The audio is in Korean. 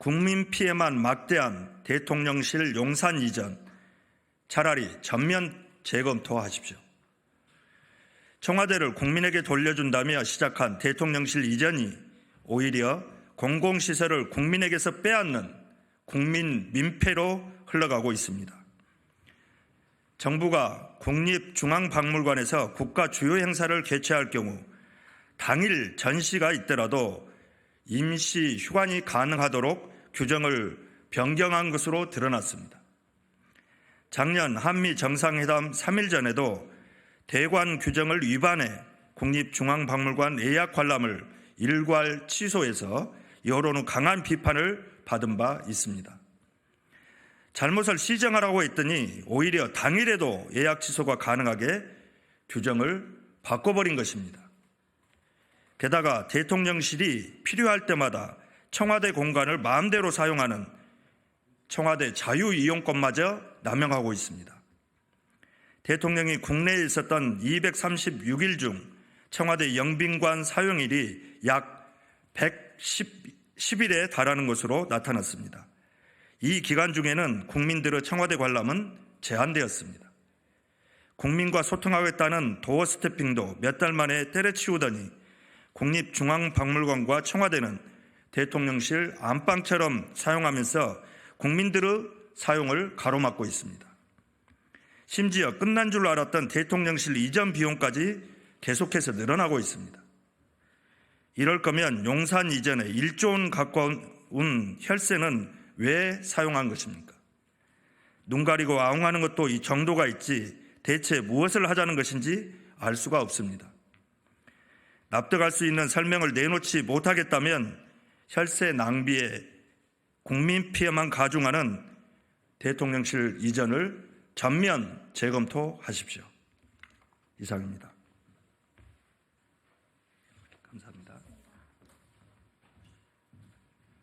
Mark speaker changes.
Speaker 1: 국민 피해만 막대한 대통령실 용산 이전 차라리 전면 재검토하십시오. 청와대를 국민에게 돌려준다며 시작한 대통령실 이전이 오히려 공공시설을 국민에게서 빼앗는 국민 민폐로 흘러가고 있습니다. 정부가 국립중앙박물관에서 국가 주요 행사를 개최할 경우 당일 전시가 있더라도 임시 휴관이 가능하도록 규정을 변경한 것으로 드러났습니다. 작년 한미 정상회담 3일 전에도 대관 규정을 위반해 국립중앙박물관 예약 관람을 일괄 취소해서 여론의 강한 비판을 받은 바 있습니다. 잘못을 시정하라고 했더니 오히려 당일에도 예약 취소가 가능하게 규정을 바꿔버린 것입니다. 게다가 대통령실이 필요할 때마다 청와대 공간을 마음대로 사용하는 청와대 자유 이용권마저 남용하고 있습니다. 대통령이 국내에 있었던 236일 중 청와대 영빈관 사용일이 약 110일에 달하는 것으로 나타났습니다. 이 기간 중에는 국민들의 청와대 관람은 제한되었습니다. 국민과 소통하겠다는 도어 스태핑도 몇 달 만에 때려치우더니 국립중앙박물관과 청와대는 대통령실 안방처럼 사용하면서 국민들의 사용을 가로막고 있습니다. 심지어 끝난 줄 알았던 대통령실 이전 비용까지 계속해서 늘어나고 있습니다. 이럴 거면 용산 이전에 1조 원 가까운 혈세는 왜 사용한 것입니까? 눈 가리고 아웅하는 것도 이 정도가 있지 대체 무엇을 하자는 것인지 알 수가 없습니다. 납득할 수 있는 설명을 내놓지 못하겠다면 혈세 낭비에 국민 피해만 가중하는 대통령실 이전을 전면 재검토하십시오. 이상입니다. 감사합니다.